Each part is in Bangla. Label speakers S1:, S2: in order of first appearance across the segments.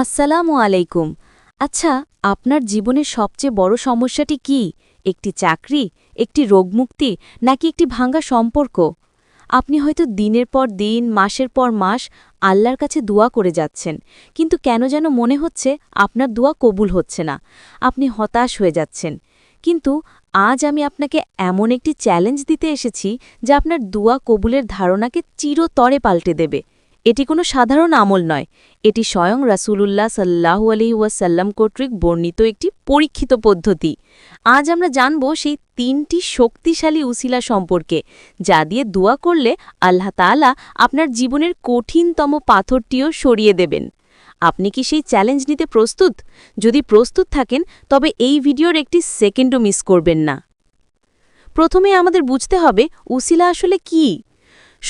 S1: আসসালামু আলাইকুম। আচ্ছা আপনার জীবনের সবচেয়ে বড় সমস্যাটি কি? একটি চাকরি, একটি রোগমুক্তি, নাকি একটি ভাঙ্গা সম্পর্ক? আপনি হয়তো দিনের পর দিন, মাসের পর মাস আল্লাহর কাছে দোয়া করে যাচ্ছেন, কিন্তু কেন যেন মনে হচ্ছে আপনার দোয়া কবুল হচ্ছে না, আপনি হতাশ হয়ে যাচ্ছেন। কিন্তু আজ আমি আপনাকে এমন একটি চ্যালেঞ্জ দিতে এসেছি যা আপনার দোয়া কবুলের ধারণাকে চিরতরে পাল্টে দেবে। এটি কোনো সাধারণ আমল নয়। এটি স্বয়ং রাসূলুল্লাহ সাল্লাহু আলি ওয়াসাল্লাম কর্তৃক বর্ণিত একটি পরীক্ষিত পদ্ধতি। আজ আমরা জানব সেই তিনটি শক্তিশালী উসিলা সম্পর্কে, যা দিয়ে দোয়া করলে আল্লাহ তাআলা আপনার জীবনের কঠিনতম পাথরটিও সরিয়ে দেবেন। আপনি কি সেই চ্যালেঞ্জ নিতে প্রস্তুত? যদি প্রস্তুত থাকেন, তবে এই ভিডিওর একটি সেকেন্ডও মিস করবেন না। প্রথমে আমাদের বুঝতে হবে, উসিলা আসলে কি?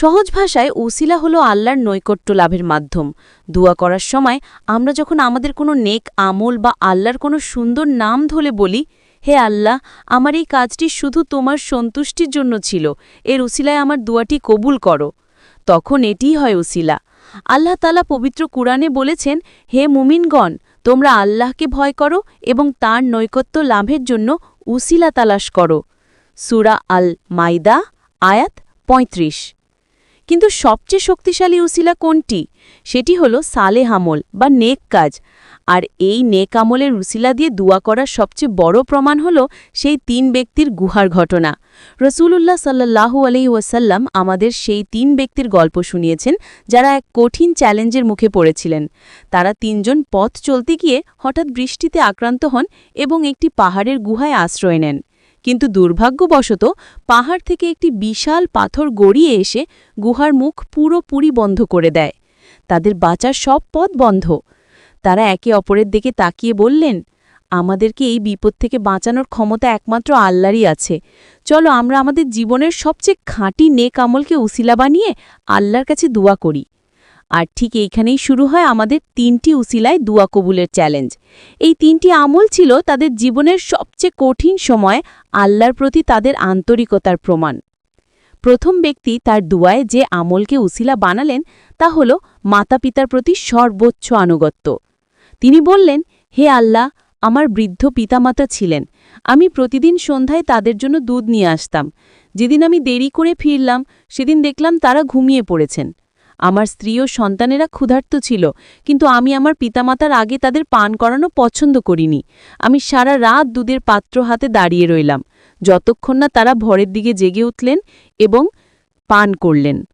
S1: সহজ ভাষায় উসিলা হলো আল্লাহর নৈকট্য লাভের মাধ্যম। দোয়া করার সময় আমরা যখন আমাদের কোনো নেক আমল বা আল্লাহর কোনো সুন্দর নাম ধরে বলি, হে আল্লাহ, আমার এই কাজটি শুধু তোমার সন্তুষ্টির জন্য ছিল, এর উসিলায় আমার দোয়াটি কবুল করো। তখন এটিই হয় উসিলা। আল্লাহ তালা পবিত্র কুরআনে বলেছেন, হে মুমিনগণ, তোমরা আল্লাহকে ভয় করো এবং তার নৈকট্য লাভের জন্য উসিলা তালাশ করো। সুরা আল মাইদা আয়াত ৩৫ কিন্তু সবচেয়ে শক্তিশালী উসিলা কোনটি? সেটি হলো সালেহ আমল বা নেক কাজ। আর এই নেক আমলের উসিলা দিয়ে দোয়া করার সবচেয়ে বড় প্রমাণ হল সেই তিন ব্যক্তির গুহার ঘটনা। রসুলুল্লাহ সাল্লাহু আলি ওয়াসাল্লাম আমাদের সেই তিন ব্যক্তির গল্প শুনিয়েছেন, যারা এক কঠিন চ্যালেঞ্জের মুখে পড়েছিলেন। তারা তিনজন পথ চলতে গিয়ে হঠাৎ বৃষ্টিতে আক্রান্ত হন এবং একটি পাহাড়ের গুহায় আশ্রয় নেন। কিন্তু দুর্ভাগ্যবশত পাহাড় থেকে একটি বিশাল পাথর গড়িয়ে এসে গুহার মুখ পুরোপুরি বন্ধ করে দেয়। তাদের বাঁচার সব পথ বন্ধ। তারা একে অপরের দিকে তাকিয়ে বললেন, আমাদেরকে এই বিপদ থেকে বাঁচানোর ক্ষমতা একমাত্র আল্লাহরই আছে। চলো আমরা আমাদের জীবনের সবচেয়ে খাঁটি নেক আমলকে উসিলা বানিয়ে আল্লাহর কাছে দোয়া করি। আর ঠিক এইখানেই শুরু হয় আমাদের তিনটি উসিলায় দুয়া কবুলের চ্যালেঞ্জ এই তিনটি আমল ছিল তাদের জীবনের সবচেয়ে কঠিন সময়, আল্লাহর প্রতি তাদের আন্তরিকতার প্রমাণ। প্রথম ব্যক্তি তার দুয়ায় যে আমলকে উসিলা বানালেন, তা হল মাতা পিতার প্রতি সর্বোচ্চ আনুগত্য। তিনি বললেন, হে আল্লাহ, আমার বৃদ্ধ পিতামাতা ছিলেন। আমি প্রতিদিন সন্ধ্যায় তাদের জন্য দুধ নিয়ে আসতাম। যেদিন আমি দেরি করে ফিরলাম, সেদিন দেখলাম তারা ঘুমিয়ে পড়েছেন। আমার স্ত্রী ও সন্তানেরা ক্ষুধার্ত ছিল, কিন্তু আমি আমার পিতামাতার আগে তাদের পান করানো পছন্দ করিনি। আমি সারা রাত দুধের পাত্র হাতে দাঁড়িয়ে রইলাম। যতক্ষণ না তারা ভরের দিকে জেগে উঠলেন এবং পান করলেন।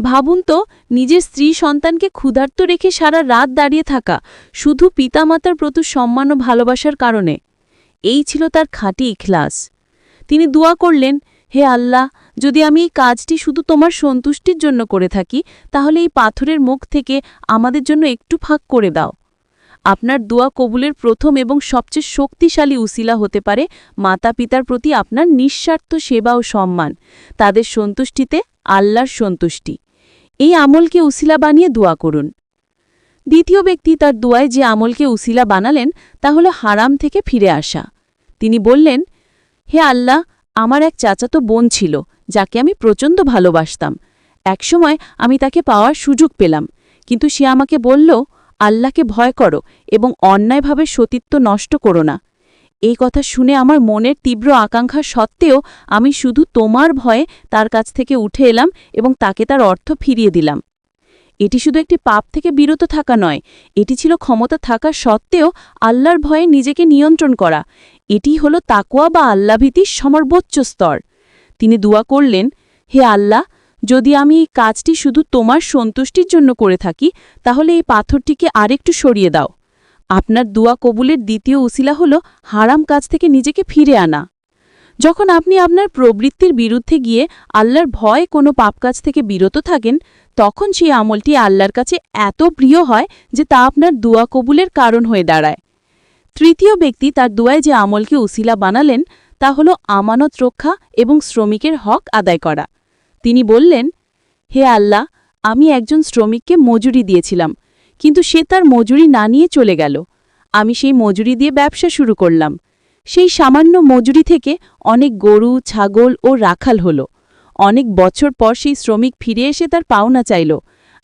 S1: ভাবুন তো, নিজের স্ত্রী সন্তানকে ক্ষুধার্ত রেখে সারা রাত দাঁড়িয়ে থাকা শুধু পিতামাতার প্রতি সম্মান ও ভালোবাসার কারণে। এই ছিল তার খাঁটি ইখলাস। তিনি দোয়া করলেন, হে আল্লাহ যদি আমি এই কাজটি শুধু তোমার সন্তুষ্টির জন্য করে থাকি, তাহলে এই পাথরের মুখ থেকে আমাদের জন্য একটু ফাঁক করে দাও। আপনার দোয়া কবুলের প্রথম এবং সবচেয়ে শক্তিশালী উসিলা হতে পারে মাতা পিতার প্রতি আপনার নিঃস্বার্থ সেবা ও সম্মান, তাদের সন্তুষ্টিতে আল্লাহর সন্তুষ্টি। এই আমলকে উসিলা বানিয়ে দোয়া করুন। দ্বিতীয় ব্যক্তি তার দোয়ায় যে আমলকে উসিলা বানালেন তা হল হারাম থেকে ফিরে আসা। তিনি বললেন, হে আল্লাহ, আমার এক চাচাতো বোন ছিল। যাকে আমি প্রচণ্ড ভালোবাসতাম। একসময় আমি তাকে পাওয়ার সুযোগ পেলাম, কিন্তু সে আমাকে বলল, আল্লাহকে ভয় করো এবং অন্যায়ভাবে সতীত্ব নষ্ট করো না। এই কথা শুনে আমার মনের তীব্র আকাঙ্ক্ষা সত্ত্বেও আমি শুধু তোমার ভয়ে তার কাছ থেকে উঠে এলাম এবং তাকে তার অর্থ ফিরিয়ে দিলাম। এটি শুধু একটি পাপ থেকে বিরত থাকা নয়, এটি ছিল ক্ষমতা থাকা সত্ত্বেও আল্লাহর ভয়ে নিজেকে নিয়ন্ত্রণ করা। এটি হল তাকুয়া বা আল্লাভীতির সর্বোচ্চ স্তর। তিনি দোয়া করলেন, হে আল্লাহ, যদি আমি এই কাজটি শুধু তোমার সন্তুষ্টির জন্য করে থাকি, তাহলে এই পাথরটিকে আরেকটু সরিয়ে দাও। আপনার দোয়া কবুলের দ্বিতীয় উসিলা হল হারাম কাজ থেকে নিজেকে ফিরে আনা। যখন আপনি আপনার প্রবৃত্তির বিরুদ্ধে গিয়ে আল্লাহর ভয় কোনো পাপ কাজ থেকে বিরত থাকেন, তখন সেই আমলটি আল্লাহর কাছে এত প্রিয় হয় যে তা আপনার দোয়া কবুলের কারণ হয়ে দাঁড়ায়। তৃতীয় ব্যক্তি তার দোয়ায় যে আমলকে উসিলা বানালেন তা হল আমানত রক্ষা এবং শ্রমিকের হক আদায় করা। তিনি বললেন, হে আল্লাহ, আমি একজন শ্রমিককে মজুরি দিয়েছিলাম, কিন্তু সে তার মজুরি না নিয়ে চলে গেল। আমি সেই মজুরি দিয়ে ব্যবসা শুরু করলাম। সেই সামান্য মজুরি থেকে অনেক গরু, ছাগল ও রাখাল হল। অনেক বছর পর সেই শ্রমিক ফিরে এসে তার পাওনা চাইল।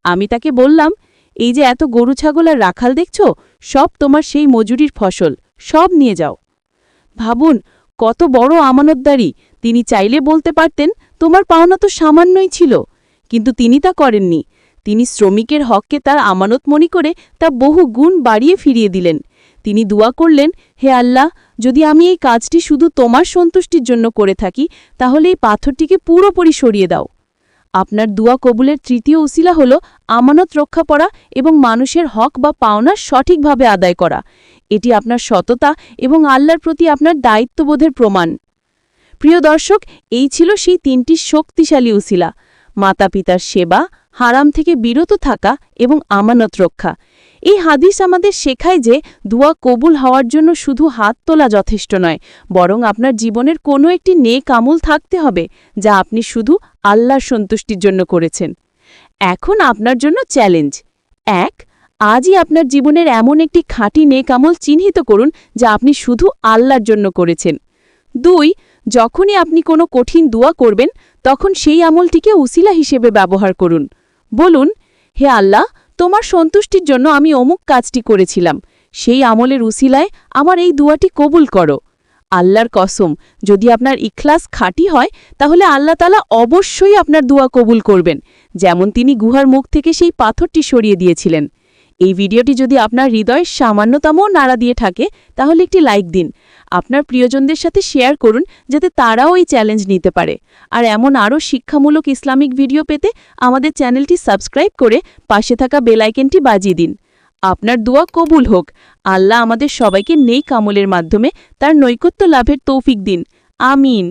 S1: আমি তাকে বললাম,
S2: এই যে এত গরু, ছাগল আর রাখাল দেখছ? সব তোমার সেই মজুরির ফসল। সব নিয়ে যাও। ভাবুন কত বড় আমানতদারি। তিনি চাইলে বলতে পারতেন, তোমার পাওনা তো সামান্যই ছিল। কিন্তু তিনি তা করেননি। তিনি শ্রমিকের হককে তার আমানত মনে করে তা বহু গুণ বাড়িয়ে ফিরিয়ে দিলেন। তিনি দোয়া করলেন, হে আল্লাহ, যদি আমি এই কাজটি শুধু তোমার সন্তুষ্টির জন্য করে থাকি, তাহলে এই পাথরটিকে পুরোপুরি সরিয়ে দাও। আপনার দুয়া কবুলের তৃতীয় উসিলা হল আমানত রক্ষা করা এবং মানুষের হক বা পাওনা সঠিকভাবে আদায় করা। এটি আপনার সততা এবং আল্লাহর প্রতি আপনার দায়িত্ববোধের প্রমাণ। প্রিয় দর্শক, এই ছিল সেই তিনটি শক্তিশালী উসিলা। মাতা পিতার সেবা, হারাম থেকে বিরত থাকা এবং আমানত রক্ষা। এই হাদিস আমাদের শেখায় যে দুয়া কবুল হওয়ার জন্য শুধু হাত তোলা যথেষ্ট নয়, বরং আপনার জীবনের কোনো একটি নেক আমল থাকতে হবে, যা আপনি শুধু আল্লাহর সন্তুষ্টির জন্য করেছেন। এখন আপনার জন্য চ্যালেঞ্জ। এক আজই আপনার জীবনের এমন একটি খাঁটি নেক আমল চিহ্নিত করুন যা আপনি শুধু আল্লাহর জন্য করেছেন। দুই, যখনই আপনি কোনো কঠিন দোয়া করবেন, তখন সেই আমলটিকে উসিলা হিসেবে ব্যবহার করুন। বলুন, হে আল্লাহ, তোমার সন্তুষ্টির জন্য আমি অমুক কাজটি করেছিলাম। সেই আমলের উসিলায় আমার এই দুয়াটি কবুল করো। আল্লাহর কসম, যদি আপনার ইখলাস খাঁটি হয়, তাহলে আল্লাহ তালা অবশ্যই আপনার দোয়া কবুল করবেন। যেমন তিনি গুহার মুখ থেকে সেই পাথরটি সরিয়ে দিয়েছিলেন। এই ভিডিওটি যদি আপনার হৃদয়ের সামান্যতম নাড়া দিয়ে থাকে, তাহলে একটি লাইক দিন। আপনার প্রিয়জনদের সাথে শেয়ার করুন, যাতে তারাও এই চ্যালেঞ্জ নিতে পারে। আর এমন আরও শিক্ষামূলক ইসলামিক ভিডিও পেতে আমাদের চ্যানেলটি সাবস্ক্রাইব করে পাশে থাকা বেলাইকেনটি বাজিয়ে দিন। আপনার দোয়া কবুল হোক। আল্লাহ আমাদের সবাইকে নেই কামলের মাধ্যমে তার নৈকত্য লাভের তৌফিক দিন। আমিন।